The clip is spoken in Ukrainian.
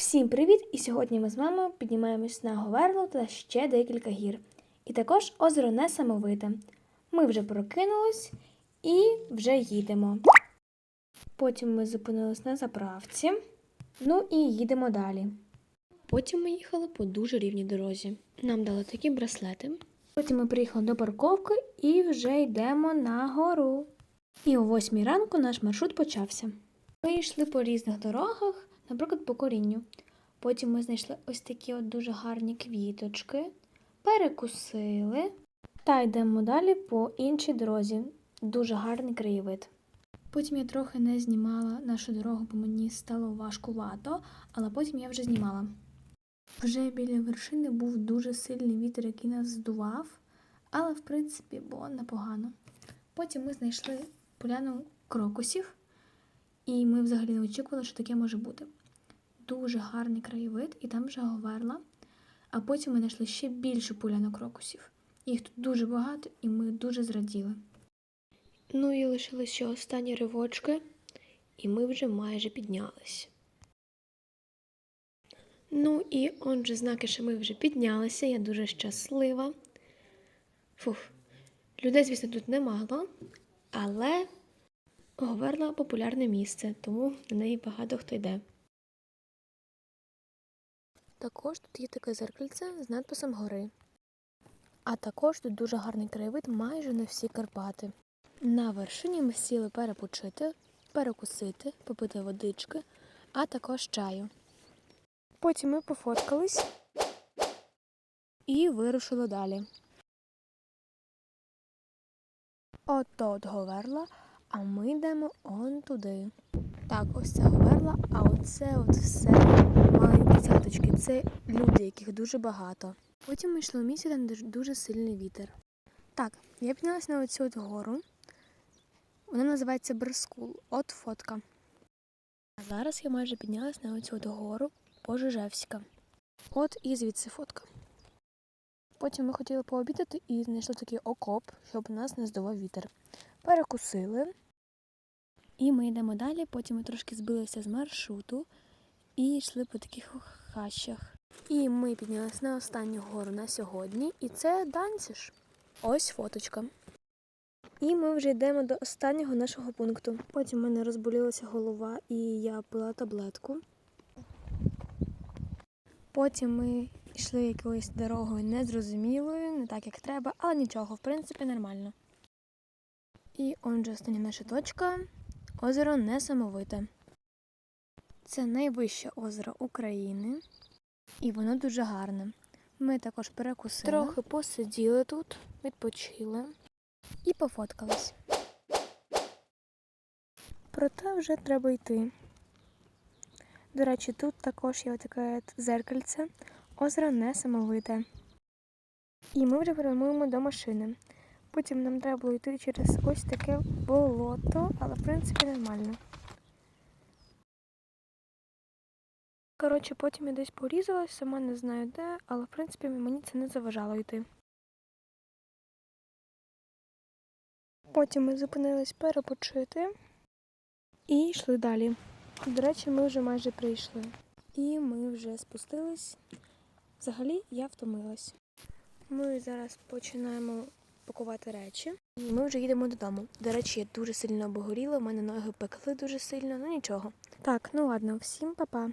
Всім привіт! І сьогодні ми з мамою піднімаємось на Говерло та ще декілька гір. І також озеро Несамовите. Ми вже прокинулись і вже їдемо. Потім ми зупинились на заправці. Ну і їдемо далі. Потім ми їхали по дуже рівній дорозі. Нам дали такі браслети. Потім ми приїхали до парковки і вже йдемо на гору. І о восьмій ранку наш маршрут почався. Ми йшли по різних дорогах, наприклад, по корінню. Потім ми знайшли ось такі от дуже гарні квіточки, перекусили та йдемо далі по іншій дорозі. Дуже гарний краєвид. Потім я трохи не знімала нашу дорогу, бо мені стало важкувато, але потім я вже знімала. Вже біля вершини був дуже сильний вітер, який нас здував, але в принципі було непогано. Потім ми знайшли поляну крокусів, і ми взагалі не очікували, що таке може бути. Дуже гарний краєвид, і там вже говерла. А потім ми знайшли ще більше поляну крокусів. Їх тут дуже багато, і ми дуже зраділи. Ну і лишилися ще останні ривочки, і ми вже майже піднялись. Ну і отже, знаки, що ми вже піднялися, я дуже щаслива. Фух, людей, звісно, тут немало, але Говерла популярне місце, тому на неї багато хто йде. Також тут є таке зеркальце з надписом гори. А також тут дуже гарний краєвид майже на всі Карпати. На вершині ми сіли перепочити, перекусити, попити водички, а також чаю. Потім ми пофоткались і вирушили далі. Ото от Говерла, а ми йдемо он туди. Так, ось це Говерла, а оце от все. Це люди, яких дуже багато. Потім ми йшли у місці, там дуже сильний вітер. Так, я піднялася на оцю от гору. Вона називається Берскул. От фотка. А зараз я майже піднялась на оцю от гору Пожежевська. От і звідси фотка. Потім ми хотіли пообідати і знайшли такий окоп, щоб нас не здував вітер. Перекусили. І ми йдемо далі, потім ми трошки збилися з маршруту і йшли по таких хащах. І ми піднялися на останню гору на сьогодні, і це Данціш. Ось фоточка. І ми вже йдемо до останнього нашого пункту. Потім в мене розболілася голова, і я пила таблетку. Потім ми йшли якоюсь дорогою незрозумілою, не так як треба, але нічого, в принципі, нормально. І отже, остання наша точка озеро Несамовите. Це найвище озеро України, і воно дуже гарне. Ми також перекусили. Трохи посиділи тут, відпочили і пофоткались. Проте вже треба йти. До речі, тут також є таке зеркальце, озеро несамовите. І ми вже прямуємо до машини. Потім нам треба було йти через ось таке болото, але в принципі нормально. Коротше, потім я десь порізалась, сама не знаю де, але в принципі мені це не заважало йти. Потім ми зупинились перепочити і йшли далі. До речі, ми вже майже прийшли. І ми вже спустились. Взагалі я втомилась. Ми зараз починаємо пакувати речі. Ми вже їдемо додому. До речі, я дуже сильно обгоріла, у мене ноги пекли дуже сильно, ну нічого. Так, ну ладно, всім па-па.